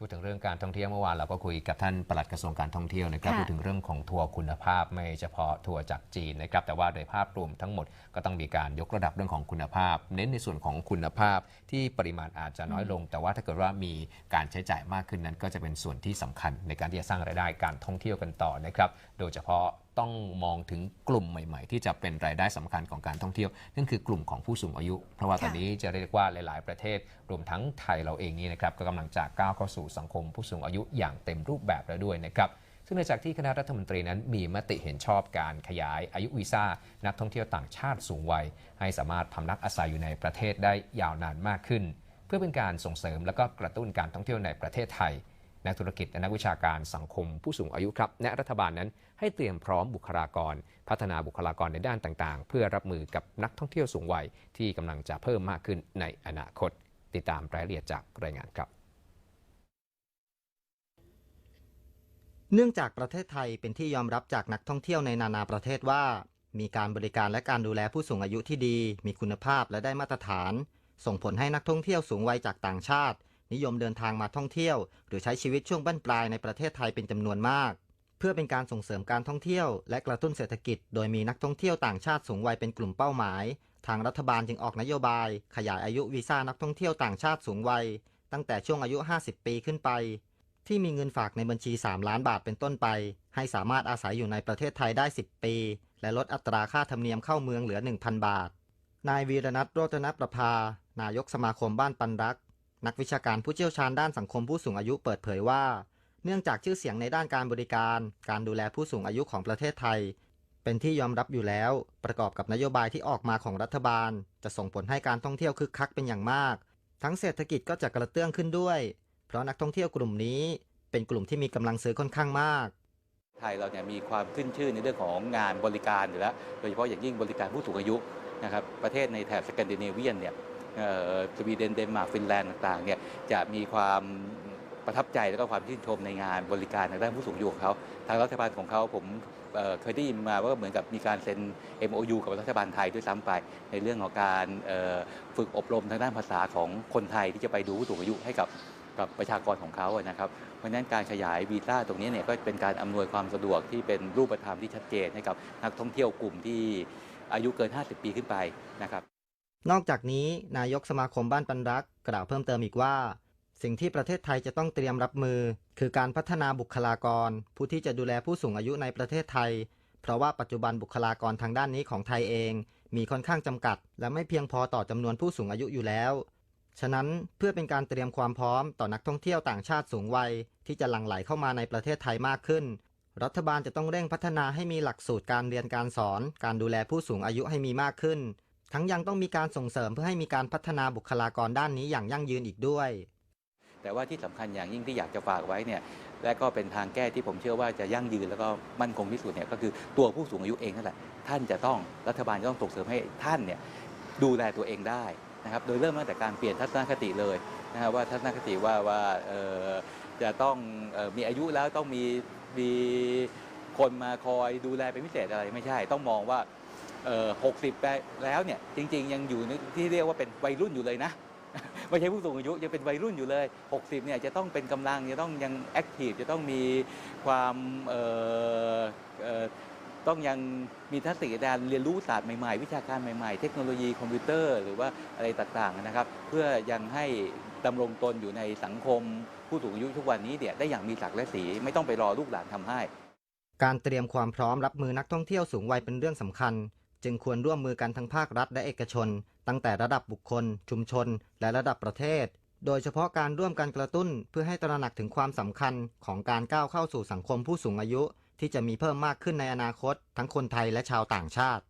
พูดถึงเรื่องการท่องเที่ยวเมื่อวานเราก็คุยกับท่านปลัดกระทรวงการท่องเที่ยวนะครับค่ะพูดถึงเรื่องของทัวร์คุณภาพไม่เฉพาะทัวร์จากจีนนะครับแต่ว่าโดยภาพรวมทั้งหมดก็ต้องมีการยกระดับเรื่องของคุณภาพ เน้นในส่วนของคุณภาพที่ปริมาณอาจจะน้อยลง แต่ว่าถ้าเกิดว่ามีการใช้จ่ายมากขึ้นนั้น ก็จะเป็นส่วนที่สำคัญในการที่จะสร้างรายได้การท่องเที่ยวกันต่อนะครับโดยเฉพาะ ต้องมองถึงกลุ่มใหม่ๆ ที่จะเป็นรายได้สำคัญของการท่องเที่ยว นั่นคือกลุ่มของผู้สูงอายุ เพราะว่าตอนค่ะนี้จะเรียกว่าหลาย ๆ ประเทศ รวมทั้งไทยเราเองนี่นะครับก็กำลังจะก้าวเข้าสู่สังคมผู้สูงอายุอย่างเต็มรูปแบบแล้วด้วยนะครับซึ่งเนื่องจากที่คณะรัฐมนตรีนั้นมีมติเห็นชอบการขยายอายุวีซ่า นักท่องเที่ยวต่างชาติสูงวัย ให้สามารถพำนักอาศัยอยู่ในประเทศได้ยาวนานมากขึ้น เพื่อเป็นการส่งเสริมและก็กระตุ้นการท่องเที่ยวในประเทศไทย นักธุรกิจและนักวิชาการสังคมผู้สูงอายุครับแนะรัฐบาลนั้นให้เตรียมพร้อมบุคลากร พัฒนาบุคลากรในด้านต่างๆ เพื่อรับมือกับนักท่องเที่ยวสูงวัยที่กำลังจะเพิ่มมากขึ้นในอนาคต ติดตามรายละเอียดจากรายงานครับเนื่องจากประเทศไทยเป็นที่ยอมรับจากนักท่องเที่ยวในนานาประเทศว่า มีการบริการและการดูแลผู้สูงอายุที่ดี มีคุณภาพและได้มาตรฐาน ส่งผลให้นักท่องเที่ยวสูงวัยจากต่างชาติ นิยมเดินทางมาท่องเที่ยว หรือใช้ชีวิตช่วงบั้นปลายในประเทศไทยเป็นจำนวนมาก เพื่อเป็นการส่งเสริมการท่องเที่ยว และกระตุ้นเศรษฐกิจ โดยมีนักท่องเที่ยวต่างชาติสูงวัยเป็นกลุ่มเป้าหมาย ทางรัฐบาลจึงออกนโยบาย ขยายอายุวีซ่านักท่องเที่ยวต่างชาติสูงวัย ตั้งแต่ช่วงอายุ 50 ปีขึ้นไป ที่มีเงินฝากในบัญชี 3 ล้านบาทเป็นต้นไป ให้สามารถอาศัยอยู่ในประเทศไทยได้ 10 ปี และลดอัตราค่าธรรมเนียมเข้าเมืองเหลือ 1,000 บาท นายวีรนัทโรจนประภา นายกสมาคมบ้านปันรัก นักวิชาการผู้เชี่ยวชาญด้านสังคมผู้สูงอายุเปิดเผยว่า เนื่องจากชื่อเสียงในด้านการบริการ การดูแลผู้สูงอายุของประเทศไทย เป็นที่ยอมรับอยู่แล้ว ประกอบกับนโยบายที่ออกมาของรัฐบาล จะส่งผลให้การท่องเที่ยวคึกคักเป็นอย่างมาก ทั้งเศรษฐกิจก็จะกระเตื้องขึ้นด้วย เพราะนักท่องเที่ยวกลุ่มนี้ เป็นกลุ่มที่มีกำลังซื้อค่อนข้างมากไทยเราเนี่ยมีความขึ้นชื่อในเรื่องของงานบริการอยู่แล้ว โดยเฉพาะอย่างยิ่งบริการผู้สูงอายุนะครับ ประเทศในแถบสแกนดิเนเวียนเนี่ย สวีเดนเดนมาร์กฟินแลนด์ต่างๆเนี่ยจะมีความประทับใจแล้วก็ความชื่นชมในงานบริการทางด้านผู้สูงอายุของเขาทางรัฐบาลของเขาผมเเคยได้ยินมาว่าเหมือนกับมีการเซ็น MOU กับรัฐบาลไทยด้วยซ้ำไป ในเรื่องของการฝึกอบรมทางด้านภาษาของคนไทยที่จะไปดูผู้สูงอายุให้กับกับประชากรของเขาอะนะครับ เพราะฉะนั้นการขยายวีซ่าตรงนี้เนี่ยก็เป็นการอำนวยความสะดวกที่เป็นรูปธรรมที่ชัดเจนให้กับนักท่องเที่ยวกลุ่มที่อายุเกิน 50 ปีขึ้นไปนะครับ นอกจากนี้นายกสมาคมบ้านปันรัก กล่าวเพิ่มเติมอีกว่า สิ่งที่ประเทศไทยจะต้องเตรียมรับมือ คือการพัฒนาบุคลากร ผู้ที่จะดูแลผู้สูงอายุในประเทศไทย เพราะว่าปัจจุบันบุคลากรทางด้านนี้ของไทยเอง มีค่อนข้างจำกัด และไม่เพียงพอต่อจำนวนผู้สูงอายุอยู่แล้ว ฉะนั้นเพื่อเป็นการเตรียมความพร้อมต่อนักท่องเที่ยวต่างชาติสูงวัย ที่จะหลั่งไหลเข้ามาในประเทศไทยมากขึ้น รัฐบาลจะต้องเร่งพัฒนาให้มีหลักสูตรการเรียนการสอน การดูแลผู้สูงอายุให้มีมากขึ้น ทั้งยังต้องมีการส่งเสริมเพื่อให้มีการพัฒนาบุคลากรด้านนี้อย่างยั่งยืนอีกด้วย แต่ว่าที่สำคัญอย่างยิ่งที่อยากจะฝากไว้เนี่ยและก็เป็นทางแก้ที่ผมเชื่อว่าจะยั่งยืนแล้วก็มั่นคงที่สุดเนี่ยก็คือตัวผู้สูงอายุเองนั่นแหละท่านจะต้องรัฐบาลจะต้องส่งเสริมให้ท่านเนี่ยดูแลตัวเองได้นะครับโดยเริ่มตั้งแต่การเปลี่ยนทัศนคติเลยนะครับว่าทัศนคติว่าว่าจะต้องออมีอายุแล้วต้องมีมีคนมาคอยดูแลเป็นพิเศษอะไรไม่ใช่ ต้องมองว่า หกสิบแล้วเนี่ยจริง ๆ ยังอยู่ที่เรียกว่าเป็นวัยรุ่นอยู่เลยนะไม่ใช่ผู้สูงอายุยังเป็นวัยรุ่นอยู่เลย 60 เนี่ยจะต้องเป็นกำลังจะต้องยังแอคทีฟจะต้องมีความต้องยังมีทักษะการเรียนรู้ศาสตร์ใหม่ๆ วิชาการใหม่ๆ เทคโนโลยีคอมพิวเตอร์ หรือว่าอะไรต่างๆนะครับ เพื่อยังให้ดำรงตนอยู่ในสังคม ผู้สูงอายุทุกวันนี้เนี่ยได้อย่างมีศักดิ์และสีไม่ต้องไปรอลูกหลานทำให้ การเตรียมความพร้อมรับมือนักท่องเที่ยวสูงวัยเป็นเรื่องสำคัญ จึงควรร่วมมือกันทั้งภาครัฐและเอกชน ตั้งแต่ระดับบุคคล ชุมชน และระดับประเทศ โดยเฉพาะการร่วมกันกระตุ้นเพื่อให้ตระหนักถึงความสำคัญของการก้าวเข้าสู่สังคมผู้สูงอายุ ที่จะมีเพิ่มมากขึ้นในอนาคต ทั้งคนไทยและชาวต่างชาติ